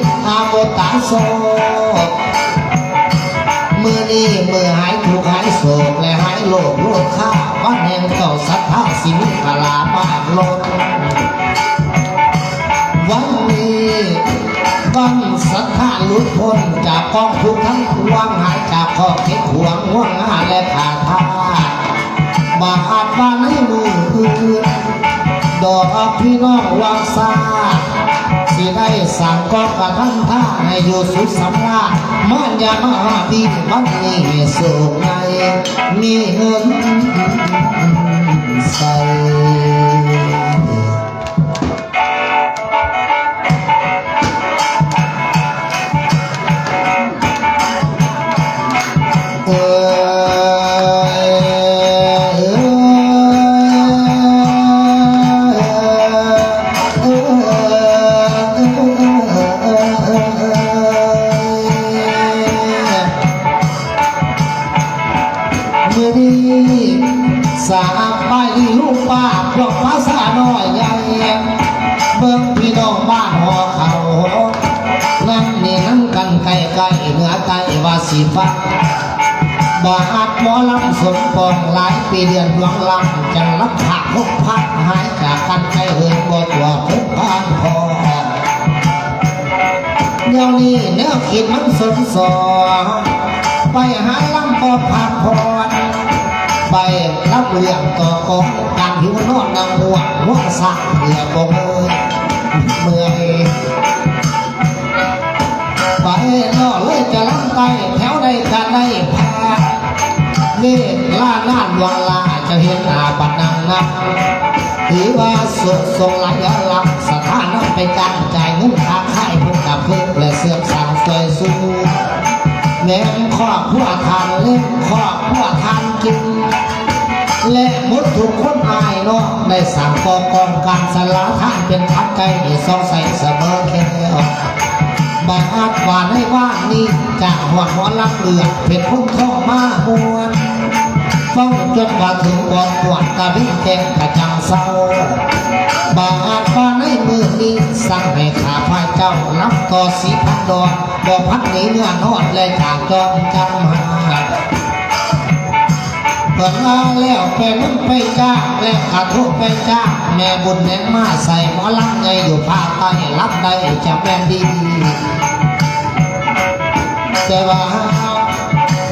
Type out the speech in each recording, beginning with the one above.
กผีอาโมตาโซมือนี้มือหายทุกหายโศกและหายโลภโลภข้าวันแห่งเจ้าสัทธาสิมิพลามากลงวันนี้วันสัทธาลุดพ้นจากกองทุกทั้งปวงหายจากข้อเข็ดหวงห่วงงาและขาดทาบาอาจว่าในมืออื่นดอกพี่น้องวางซา สิได้สั่งก็กระทั่งท่าให้อยู่สุขสำราญมันอย่ามาพี่มันนี่สุขในมีเงินใส่ ฟ้าบาดหมอลำสมปองหลายปีเดือนดวงลำจังรับผักทุกพักหายจากกันใกล้เหินบ่ตัวทุกพานพอเดี๋ยวนี้แนวคิดมันสนสอไปหาลำปอพักพรไปรับเรื่องต่อกองการหิวนอนนังหัวหัวสักเหลือบงเอ้ยเมื่อย กันได้พาเล่ล่างานวาลาจะเห็นอาบัดนังนับถือว่าสุดทรงหลายลักสถานะเป็นการจ่ายเงินค่าค่ายพิ่งกับพิ่งและเสื่อมสางสวยสู้แหนข้อพัวทานเล่นข้อพัวทานกิน และหมดทุกคนอายเนาะได้สั่งกองกองการสลาท่านเป็นพักไก่สองใสเสมอแค่ บาดว่าในว่านนี้จากหัวหัวลักเลือดเพชรพุ่งเข้ามามวนฟังจนว่าถึงบอดปวดกะวิ่งแกงกระจังเศร้าบาดว่าในมือนี้สั่งให้ขาพายเจ้ารับต่อสีพันดอนบ่พัดนี้เนื้อนอดและจากจอมจำหาเปิดมาแล้วไปมันไปจ้าและขาทุกไปจ้าแม่บุญแหนมาใส่หมอลังไงอยู่ภาคใต้รับได้จะแม่นดี แต่ว่า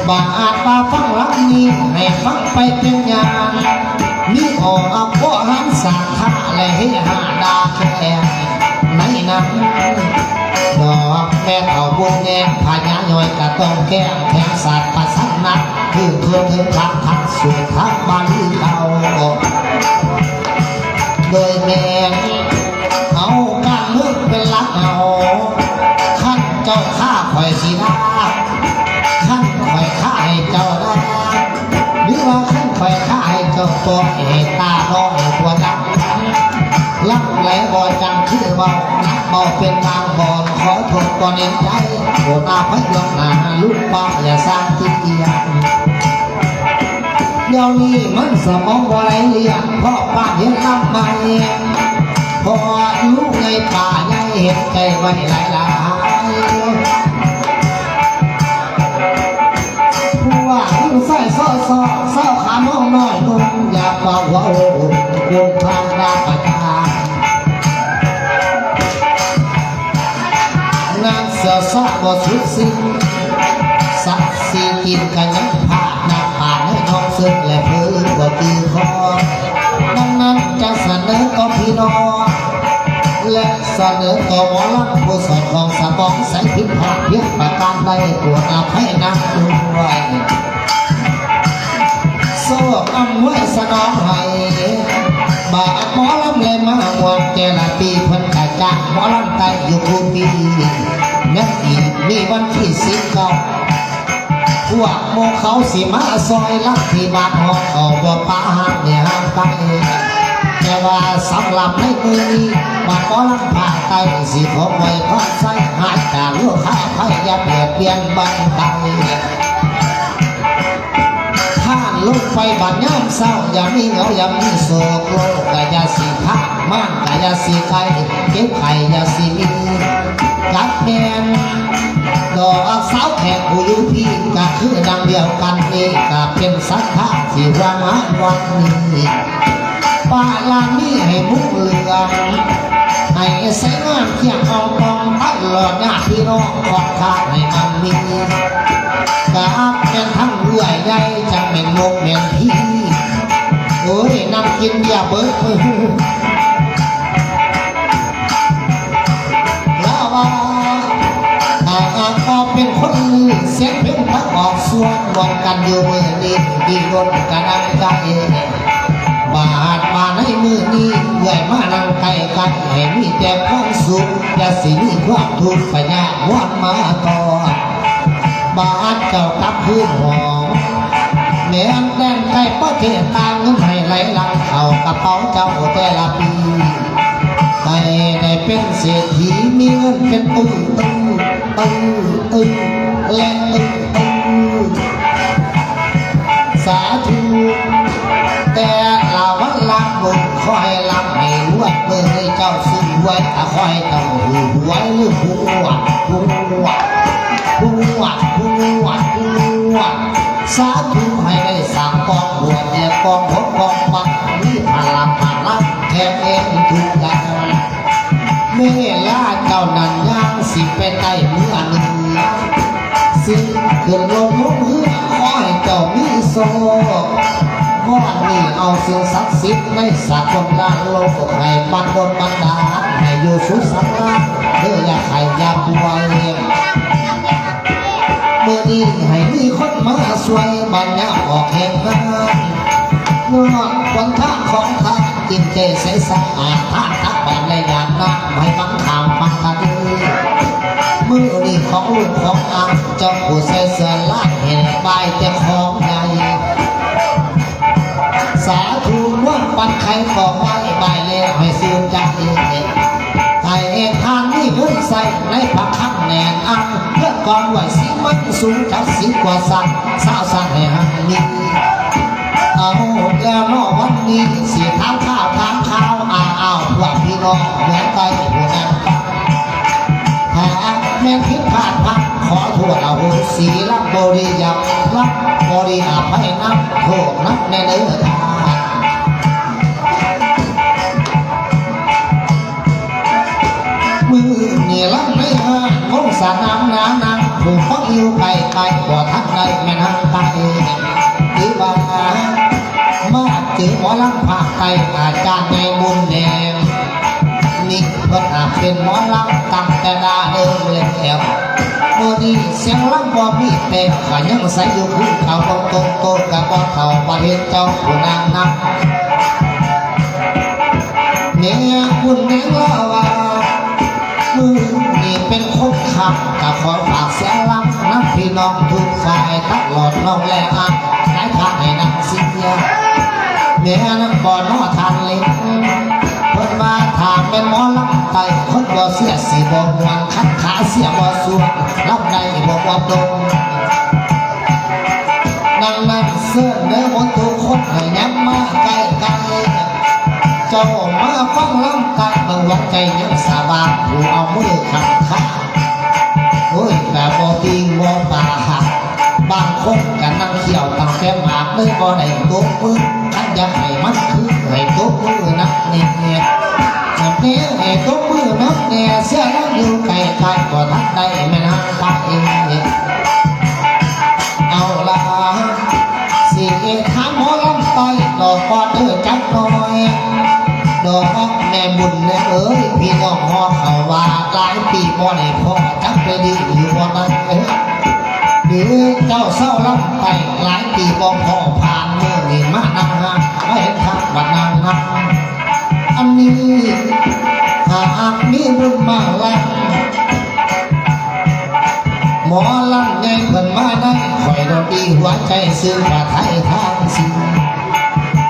บาอาจมาฟังลังนี้ให้ฟังไปเป็นอย่างมีออกอาพวกหันสักท่าและให้หาดาแค่ในนั้นดอกแม่เอาบุญแงพญาย่อยกระต้องแก้แทงสัตว์ประสันนัดคือเพื่อถึงทางทักสุดทักบาลีเก่าโดยแม่เอาการเมืองเป็นหลักเอา จ้าตัวเอตาน้อยตัวดำลักไหลบ่จังคือเบานักเบาเป็นนางบอลขอโทษตอนเอ็นใจโอตาพยองหนาลูกป้าอย่าสร้างที่เกียจเดี๋ยวนี้มันสมองบ่ไหลเลียนเพราะป้าเห็นลำไม่พอลูกในป่าใหญ่เห็นใจไว้หลายหลาย ส่ซ้อซ้อเศร้าขามองน้อยนุ่มอยากบอกว่าโอ้วงทางราประจานางเสือซาบ่สุดสิ้นสักสีกินกันยังผ่านนักผ่านให้ท้องซึ่งและพื้นบ่ตีคอดังนั้นจะเสนอต่อพี่น้องและเสนอต่อหมอลำผู้สอดของสมองใส่ผิดพลาดเพียงประการใดตัวอาภัยนักด้วย โซ่อำไว้สนองให้บาหมอลำเลยมาหมดเจละปีเพิ่นกะจางหมอลำไตอยู่คู่ปีนั่นอีกมีวันที่สิบเก้าพวกโมเขาสิมาซอยลักที่บานหอกเอาบ่ปาหักเนี่ยห้ามไปแต่ว่าสำหรับในมือนี้บานหมอลำผ้าไตสิผมไว้พอดใส่หาจากลูกค้าไพยาเปลี่ยนเปลี่ยนบ้านไต ลุกไปบัดย่ามเศร้าอย่ามีเหงาอย่ามีโศกโลกกายาสีพักม่านกายาสีไข่เก็บไข่ยาสีมีกัดแมนดอกสาวแขกผู้อยู่พี่ก็คือดังเดียวกันนี่ก็เป็นสัทธาที่ว่ามาวันนี้ ป้าลานี่ให้มุกเหลืองให้ใส่งานเที่ยงเอากองตลอดญาติพี่น้องของข้าให้มันมีกาบเป็นทั้งเรื่อยใหญ่จะเป็นโมกเป็นพี่โอ้ยนำกินอย่าเบิดมือแล้วว่าอาอาก็เป็นคนเสียงเพลงพักออกส่วนบนกันอยู่เมื่อนี้ดีรนกระดังใจ นี้เอื่มานั่งใกลกันให้มีแต่ความสุขอย่าสิมีความทุกข์ไปยากวนมาต่อบาดเจ้ากลับคืนหองแม่นแดนใกล้ประเทศต่างเงินให้ไหลหลังเข้ากระเป๋าเจ้าแต่ละปีให้ได้เป็นเศรษฐีมีเงินเป็นตึ้งตึ้งตึ้งตึ้งและตึ้งตึ้งสาธุแต่ บุญคอยลำให้รวยเมื่อให้เจ้าซื้อไว้ถ้าคอยต้องหูไว้หรือหูหวัดหูหวัดหูหวัดหูหวัดหูหวัดสาธุให้ได้สั่งกองบวชเนี่กองหกกองปักมีพลังพลังแทนเองทุกอย่างเมื่อลาเจ้านั้นย่างสิเป็นได้เมื่อหนึ่งสิขึ้นลงลงเฮือขอให้เจ้ามีโซก้ อนนี้เอาสิ่งศักดิ์สิทธิ์ในสากลลานโลกให้บันดลบันดาลให้อยู่สุขสันต์เพื่ออยากให้ยากป่วยเมื่อนี้ให้มีคนมาสวยบัญญัติออกแห่งงานนอกคนทางของทางกินเจใสสะอาดทานทักบานและยามน้ำไม่บังข่าวปังคดีมือนี่ของลูกของอาเจ้าผู้ใส่เสื้อลายเห็นใบเจ้าของ สาธุว่าปันไข่ของไว้ใบเลี้ยให้ซื้อใจไทยเองทางนี่เงินใส่ในผักข้างแนนอังเพื่อก่อนไหวสิมันสูงจากสิกว่าสันสาวสันให้หันนี้เอาแล้วนอวันนี้สีทางข้าวทางข้าวอ้าวอ้าวพวกพี่น้องเหมือนไก่หัวหน้าหาแม่คิดพลาดพักขอโทษเอาสีรับบริยับรับบริอาภัยนับโทษนับในเนื้อทาง สางคงนามนานังผู้ฟังอยู่ไกลไกลกว่าทักในแม่นางไตหรือว่ามาเจอหมอลำภาคไตอาจารย์ในมุมแดงนี่เพิ่นอาจเป็นหมอลำตั้งแต่ดาเดิมแล้วโมนี้เสียงลำบ่มีเต็มก็ยังใส่อยู่คู่เขาตรงตรงโตกับบ่เขาบ่เห็นเจ้าผู้นางนับเนี่ยคุณแม่เล่า คนขับกับขอฝากเสียงนับพี่น้องทุกฝ่ายตลอดน้องและอักหลายทางให้นักเสียเมียนั้นบ่อนอทานเล็กเพิ่นมาถามเป็นหมอลำไตคนบ่เสียสิบ่หวงคัดขาเสียบ่สวงรับได้บ่บ่ดงดังนั้นเสื้อเนื้อหมดทุกคนให้ย้ำมาใกล้กันเจ้ามาฟังลำตัดเบิ่งวัดใจยังสาบานผู้เอามือขัดขา โอ้ยแต่บ่ติงบ่ปาหักบางคนกันนั่งเขียวตั้งแต่หมากเลยบ่ได้ตบมือขันอยากให้มันคือให้ตบมือนักเนียแบบนี้ให้ตบมือนักเนี่ยเสียแล้วอยู่ไกลไกลก็ทักได้แม่นางตาเองเอาละสิถามหมอลำต้อยดอกกอเด้อจักหน่อยดอกแม่บุญแม่เอ้ยพี่น้องฮอเขาว่าหลายปีบ่ได้พ่อ ไปดีอยู่บ่ได้เอ้ยหรือเจ้าเศร้าลำไปหลายปีบ่พอผ่านเมื่อนี่มานั่งงานไม่เห็นครับบัดนางนักอันนี้หากมีบุญมาแล้วหมอลำไงเพิ่นมาได้คอยดนตรีหัวใจซื้อมาไทยทางสิ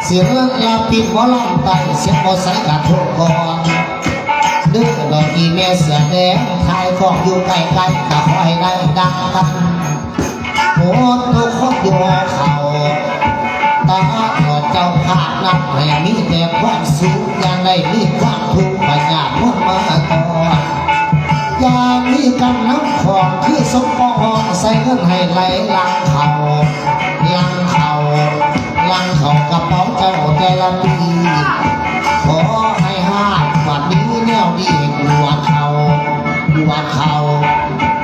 เสียงลาปิดหมอลำไตเสียงบ่ใส่กระทบก่อนดึกด อีเมเสือแดงทายฟองอยู่ใกล้ๆกับคอยได้ดังกันโหดทุกคนอยู่เขาตาขอเจ้าภาพนับให้มีแต่ความสุขอย่างใดมีความทุกข์ปัญญามุ่งมาก่อนอย่างนี้กำน้ำของคือสมปองใส่เงินให้ไหลลังเขาลังเขาลังเขากระเป๋าเจ้าแต่ละปีขอให้ห้า เขา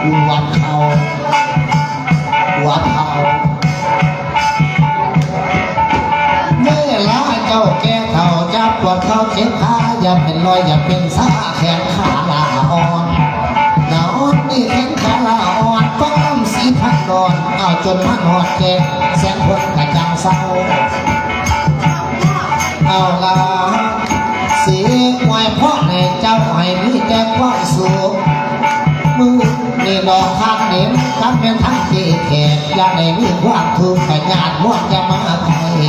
กวดเขากวดเขาเมื่อลาเจ้าแก่เท่าจับปวดเขาเจ็บขาอย่าเป็นรอยอย่าเป็นสาแขนขาลาอ่อนหนาวนี่แขนขาลาอ่อนก็น้ำสีพันนอนเอาจนมันหอดแก่แสนคนกระจังเศร้าเอาลาเสียงไว้พ่อในเจ้าให้มีแต่ความสุข นี่ดอกทางเด่นกันเป็นทางที่แขกอย่าได้มีความทุกข์แต่ญาติมวดจะมาไทย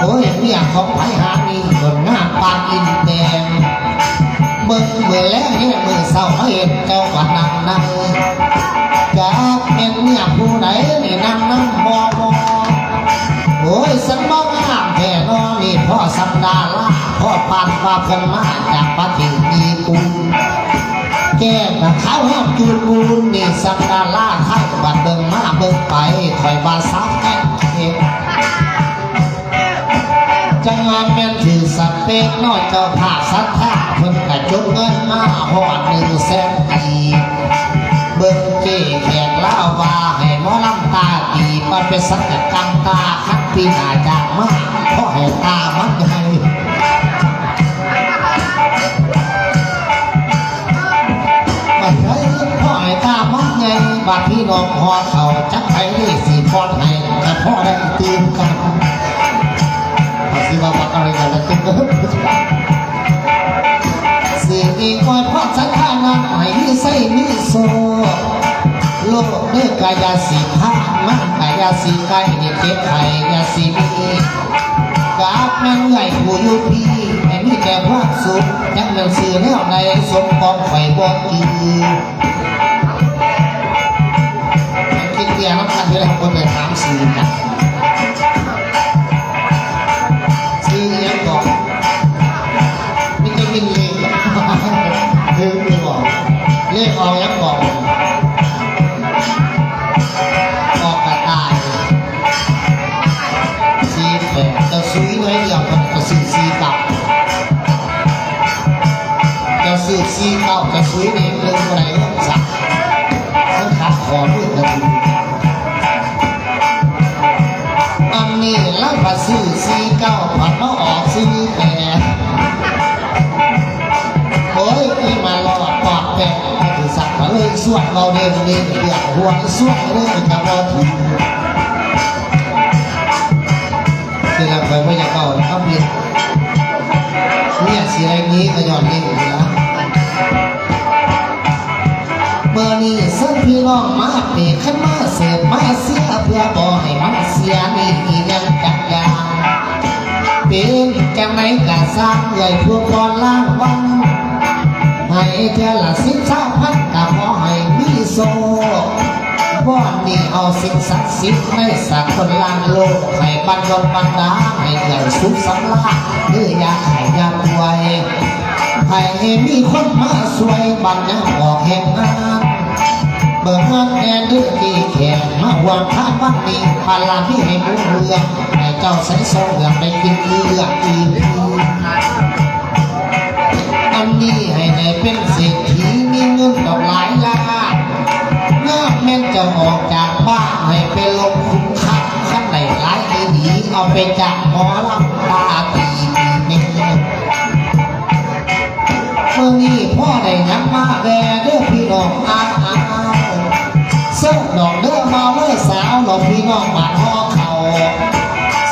โอ้ยเมียของไผหานี่คนงามปานอินแดงเบิ่งเมื่อแล้วเนี่ยมือเศร้าเห็นเจ้าว่านั่งนั่งจากเป็นเมียผู้ใดนี่นั่งนั่งมองมองโอ้ยสันบ้องงามแท่นอนี่พ่อสัปดาห์ละพ่อปานฟ้าเพิ่นมาจากประเทศญี่ปุ่น แก้มกับเขาห้ามจูนมูลนี่สัปดาล่าไทยบัดเบิ่งมาเบิ่งไปคอยบาซับแก้เข็มจังหวะแม่นถือสเปกน้อยเจ้าภาสัทธาเพิ่นกะจุกเงินมาหอดหนึ่งแสนปีเบิ่งเก้แขกล่าว่าให้หมอลำตาตีมันเป็นสักกรรมตาคัดปีหน้าจากมาเพราะให้ตามันให้ บาดพี่น้องพอเขาจักไปได้สี่พอนให้แต่พ่อได้ตื่นกันภาษีว่าบักอะไรกันละตึ้งสิ่อีกคอยพ่อสังขารนั้นให้มีใส่มีโซโลกเนื้อกายาสีผ้ามันกายาสีไก่เนี่เก็บไข่ยาสีมีกาบแม่งไหลผู้อยู่พี่ให้มีแต่ความสุขยังเรื่องสื่อแนวในสมปองไฟบ่อีมัน ต้องขาดคอด้วยนะอันนี้แล้วมาซื้อสีเก่าผัดมาออกสีแปดโอ้ยที่มาหลอดปอแปดคือสั่งมาเลยสวดเราเดินเดินเดือดหัวสวดเลยกับเราถึงคือเราเคยไม่อยากเอานะครับเรียนเนี่ยเสียอย่างนี้ก็ย้อนเล่น น้องมาเปรขึ้นมาเสิร์ฟมาเสียเพื่อบ่ให้มันเสียนี่ยังจักยาเป็นจังไหนกะสร้างเลยพวกบอลล่างวันให้เธอละสิบสามพันกะขอให้มีโซว่อนนี่เอาสิ่งศักดิ์สิทธิ์ในสักคนลางโลกให้บันดลบันดาให้เกิดสุขสำราญหรืออยากให้ยามรวยให้มีคนมาสวยบันยังออกแห่งงาน เบิกเงินแดนดื้อที่แขกมาหวังท่าบ้านนี้พาลาที่ให้บุญเรืองให้เจ้าใส่โซ่เรืองไปกินเลือดอีกอันนี้ให้ได้เป็นเศรษฐีมีเงินดอกหลายล้านเมื่อแม่นจะออกจากบ้านให้ไปลงคุ้มค่าขั้นไหนร้ายดีหนีเอาไปจากหมอลำตาตีปีนี้เมื่อนี้พ่อได้นำมาแด่เด้อพี่น้องอาอา สื้อดอกเด้อมาเมื่อสาวหลอกพี่น้องมาท่อเขา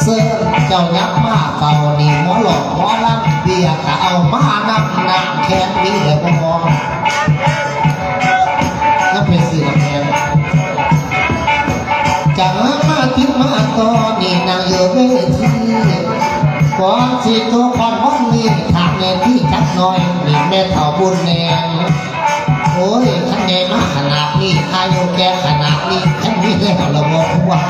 เสื้อเจ้ายักษ์มาเฝ้านี่หมอหลอกหมอลำเบียก็เอามานำน้ำแค่นี้เดี๋ยวก็มองก็เป็นสื่อแทนจะมาติดมาตอนนี่นางอยู่เวทีก่อนสิตัวก่อนวันนี้ทางในที่จักหน่อยนี่แม่เฒ่าบุญแนงโอ้ยขัน มาขนาดนี้อายุแกขนาดนี้ขันนี้แล้วเราบอกว่า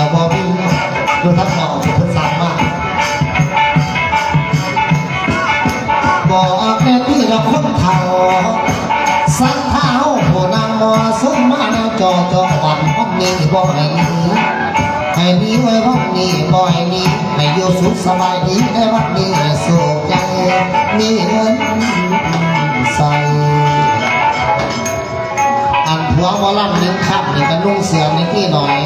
ามบักแขวบ่มีดูท่านบอกเพิ่อนสามมากบอกแม่พี่เราคนเฒ่าสันเท้าผู้นางมอสมมาแนวจอจออ่อนห้องนี้บ่ให้นี้ให้นี้ไว้ห้องนี้บ่ให้นี้ให้อยู่สุขสบายดีในวันนี้สุขใจมีเงินใส่อันหัวมอลำหนึ่งครับนี่ก็นุ่งเสือนิดหน่อย